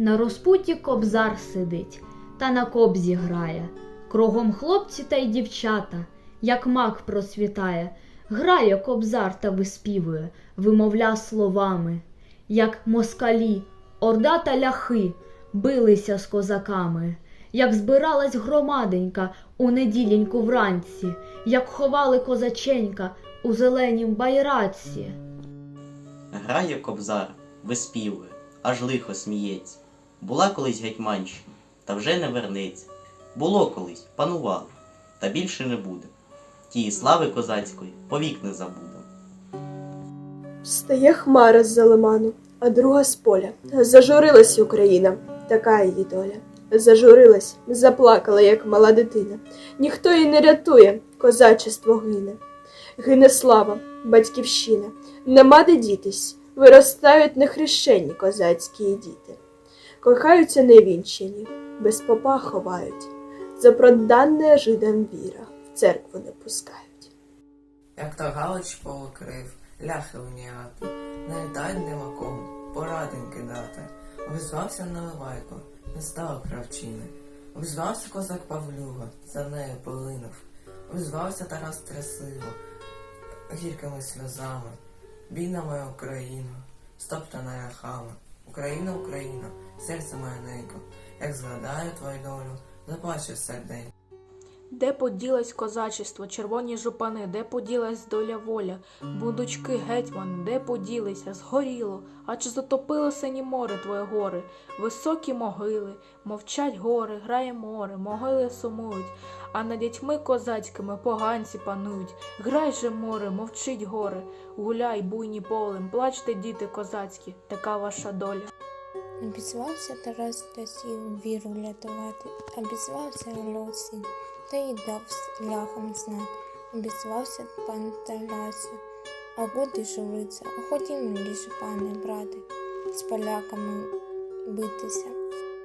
На розпуті кобзар сидить та на кобзі грає. Кругом хлопці та й дівчата, як мак просвітає, грає кобзар та виспівує, вимовля словами, як москалі, орда та ляхи билися з козаками, як збиралась громаденька у неділеньку вранці, як ховали козаченька у зеленім байраці. Грає кобзар, виспівує, аж лихо сміється. Була колись гетьманщина, та вже не вернеться. Було колись, панувало, та більше не буде. Тії слави козацької повік не забудем. Встає хмара з-за лиману, а друга з поля. Зажурилась Україна, така її доля. Зажурилась, заплакала, як мала дитина. Ніхто її не рятує, козачество гине. Гине слава, батьківщина, нема де дітись, виростають нехрещені козацькі діти. Кохаються невінчені, без попа ховають, за проданне жидам віра в церкву не пускають. Як то галич полукрив, ляхи уніяти, не дай нема кому, пораденьки дати. Обізвався наливайко, не стало кравчини. Обізвався козак Павлюга, за нею полинув. Обізвався Тарас Трясиво, гіркими сльозами. Бідна моя Україна, стоптана яхами. Україна, Україна, серце моє ненько, як згадаю твою долю, заплачу серденько. Де поділась козачество, червоні жупани, де поділась доля воля, бундучки гетьман, де поділися, згоріло, а чи затопило сині море твоє гори, високі могили, мовчать гори, грає море, могили сумують, а над дітьми козацькими поганці панують. Грай же море, мовчить горе, гуляй буйні полем, плачте, діти козацькі, така ваша доля. Обізвався Тарас Тасів віру рятувати, обізвався Лосінь, та й дав ляхам знак. Обізвався пан Тарася, а годи журиться, а ходімо ліше, пане брате, з поляками битися.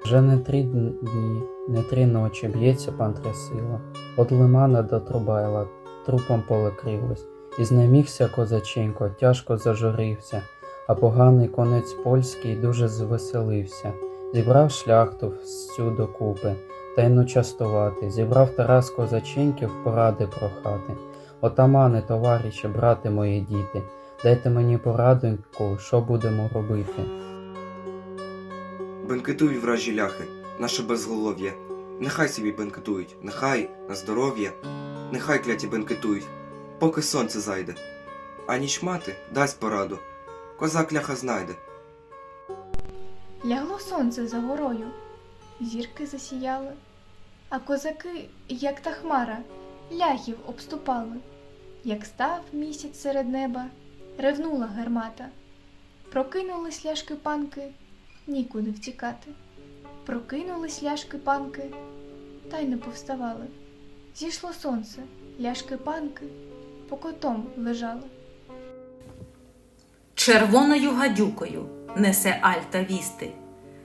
Вже не три дні, не три ночі б'ється пан Трясило. От лимана до Трубайла трупом поле крилось, і знемігся козаченько, тяжко зажурився, а поганий конець польський дуже звеселився. Зібрав шляхту всю докупи, та й частувати, зібрав Тарас козаченьків поради прохати. Отамани, товариші, брати мої діти, дайте мені порадоньку, що будемо робити. Бенкетують вражі ляхи, наше безголов'я. Нехай собі бенкетують, нехай на здоров'я, нехай кляті бенкетують, поки сонце зайде. А ніч мати дасть пораду, козак ляха знайде. Лягло сонце за горою, зірки засіяли, а козаки, як та хмара, ляхів обступали. Як став місяць серед неба, ревнула гармата. Прокинулись ляшки панки, нікуди втікати. Прокинулись ляшки панки, та й не повставали. Зійшло сонце, ляшки панки по котом лежали. Червоною гадюкою несе Альта вісти,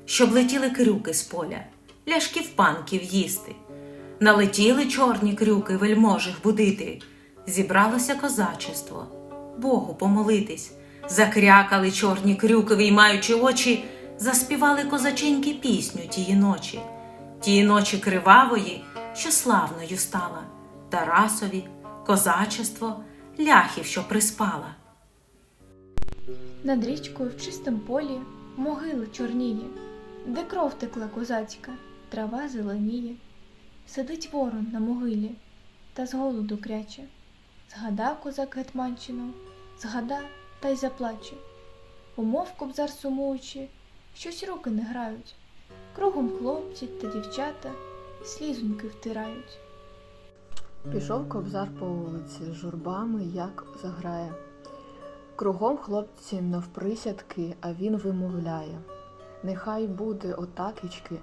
щоб летіли крюки з поля, ляшків панків їсти. Налетіли чорні крюки вельможих будити, зібралося козачество, Богу помолитись, закрякали чорні крюки, виймаючи очі, заспівали козаченьки пісню тії ночі, тії ночі кривавої, що славною стала, Тарасові, козачество, ляхів, що приспала. Над річкою в чистім полі могили чорніє, де кров текла козацька, трава зеленіє. Сидить ворон на могилі та з голоду кряче. Згадав козак Гетманщину, згада та й заплаче. Умов кобзар сумуючи, щось руки не грають. Кругом хлопці та дівчата слізоньки втирають. Пішов кобзар по вулиці, журбами як заграє. Кругом хлопці навприсядки, а він вимовляє. Нехай буде отакічки,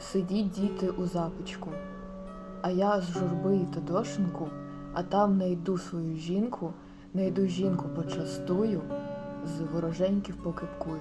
сидіть діти у запічку. А я з журби та Тодошенку, а там найду свою жінку, найду жінку почастую, з вороженьків покипкую.